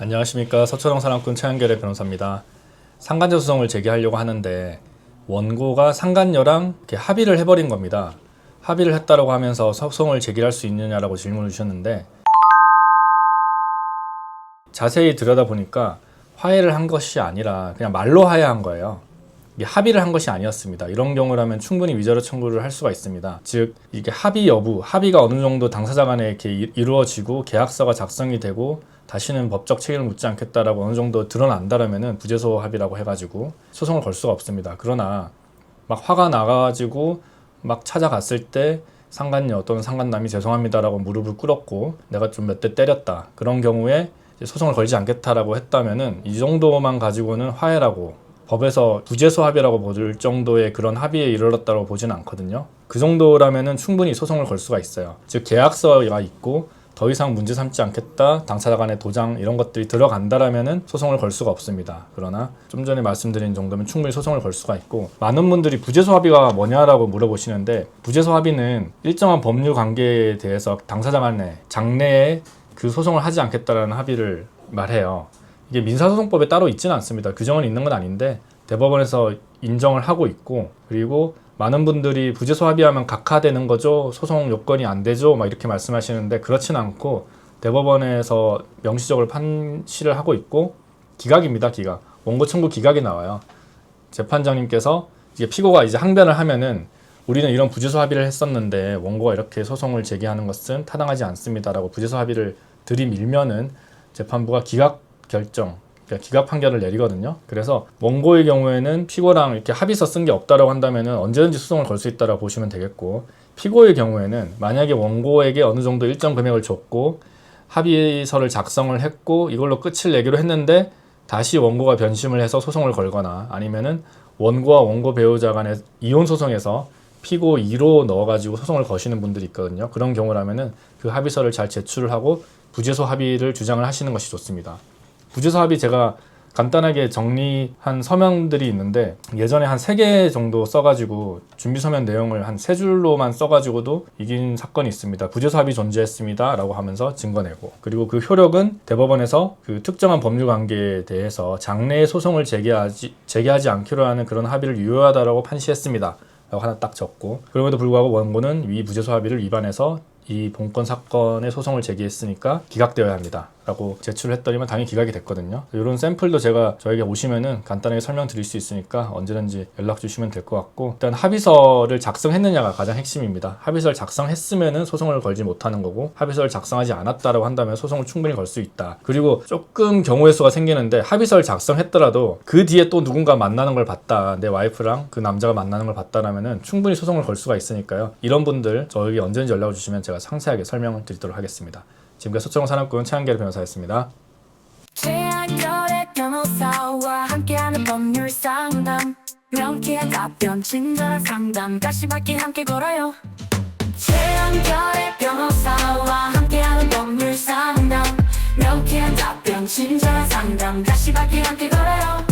안녕하십니까 서초동 사람꾼 최한결의 변호사입니다. 상간제 소송을 제기하려고 하는데 원고가 상간녀랑 합의를 해버린 겁니다. 합의를 했다라고 하면서 소송을 제기할 수 있느냐라고 질문을 주셨는데 자세히 들여다보니까 화해를 한 것이 아니라 그냥 말로 화해한 거예요. 합의를 한 것이 아니었습니다. 이런 경우라면 충분히 위자료 청구를 할 수가 있습니다. 즉 이게 합의 여부, 합의가 어느 정도 당사자 간에 이렇게 이- 이루어지고 계약서가 작성이 되고 다시는 법적 책임을 묻지 않겠다라고 어느 정도 드러난다라면은 부재소 합의라고 해가지고 소송을 걸 수가 없습니다. 그러나 막 화가 나가지고 막 찾아갔을 때 상간녀 또는 상간남이 죄송합니다라고 무릎을 꿇었고 내가 좀 몇 대 때렸다 그런 경우에 소송을 걸지 않겠다라고 했다면은 이 정도만 가지고는 화해라고 법에서 부재소 합의라고 볼 정도의 그런 합의에 이르렀다고 보지는 않거든요. 그 정도라면은 충분히 소송을 걸 수가 있어요. 즉 계약서가 있고 더 이상 문제 삼지 않겠다 당사자 간의 도장 이런 것들이 들어간다라면은 소송을 걸 수가 없습니다. 그러나 좀 전에 말씀드린 정도면 충분히 소송을 걸 수가 있고 많은 분들이 부재소 합의가 뭐냐라고 물어보시는데 부재소 합의는 일정한 법률 관계에 대해서 당사자 간의 장래에 그 소송을 하지 않겠다라는 합의를 말해요. 이게 민사소송법에 따로 있지는 않습니다. 규정은 있는 건 아닌데 대법원에서 인정을 하고 있고 그리고 많은 분들이 부재소 합의하면 각하되는 거죠. 소송 요건이 안 되죠. 막 이렇게 말씀하시는데 그렇지는 않고 대법원에서 명시적으로 판시를 하고 있고 기각입니다. 기각. 원고 청구 기각이 나와요. 재판장님께서 이게 피고가 이제 항변을 하면은 우리는 이런 부재소 합의를 했었는데 원고가 이렇게 소송을 제기하는 것은 타당하지 않습니다라고 부재소 합의를 들이밀면은 재판부가 기각 결정, 기각 판결을 내리거든요. 그래서 원고의 경우에는 피고랑 이렇게 합의서 쓴 게 없다라고 한다면은 언제든지 소송을 걸 수 있다라고 보시면 되겠고 피고의 경우에는 만약에 원고에게 어느 정도 일정 금액을 줬고 합의서를 작성을 했고 이걸로 끝을 내기로 했는데 다시 원고가 변심을 해서 소송을 걸거나 아니면은 원고와 원고 배우자 간의 이혼 소송에서 피고 2로 넣어가지고 소송을 거시는 분들이 있거든요. 그런 경우라면은 그 합의서를 잘 제출을 하고 부재소 합의를 주장을 하시는 것이 좋습니다. 부재소 합의 제가 간단하게 정리한 서명들이 있는데 예전에 한 세 개 정도 써가지고 준비 서면 내용을 한 세 줄로만 써가지고도 이긴 사건이 있습니다. 부재소 합의 존재했습니다 라고 하면서 증거 내고 그리고 그 효력은 대법원에서 그 특정한 법률 관계에 대해서 장래에 소송을 제기하지 제기하지 않기로 하는 그런 합의를 유효하다라고 판시했습니다. 라고 하나 딱 적고 그럼에도 불구하고 원고는 위 부재소 합의를 위반해서 이 본건 사건의 소송을 제기했으니까 기각되어야 합니다. 라고 제출을 했더니만 당연히 기각이 됐거든요. 이런 샘플도 제가 저에게 오시면은 간단하게 설명드릴 수 있으니까 언제든지 연락 주시면 될 것 같고 일단 합의서를 작성했느냐가 가장 핵심입니다. 합의서를 작성했으면은 소송을 걸지 못하는 거고 합의서를 작성하지 않았다라고 한다면 소송을 충분히 걸 수 있다. 그리고 조금 경우의 수가 생기는데 합의서를 작성했더라도 그 뒤에 또 누군가 만나는 걸 봤다. 내 와이프랑 그 남자가 만나는 걸 봤다라면은 충분히 소송을 걸 수가 있으니까요. 이런 분들 저에게 언제든지 연락을 주시면 제가 상세하게 설명을 드리도록 하겠습니다. 지금까지 소청 산업군 최한결 변호사였습니다. 최한결의 변호사와 함께하는 법률 상담. 명쾌한 답변 친절한 상담. 가시밭길 함께 걸어요. 최한결의 변호사와 함께하는 법률 상담. 명쾌한 답변 친절한 상담. 가시밭길 함께 걸어요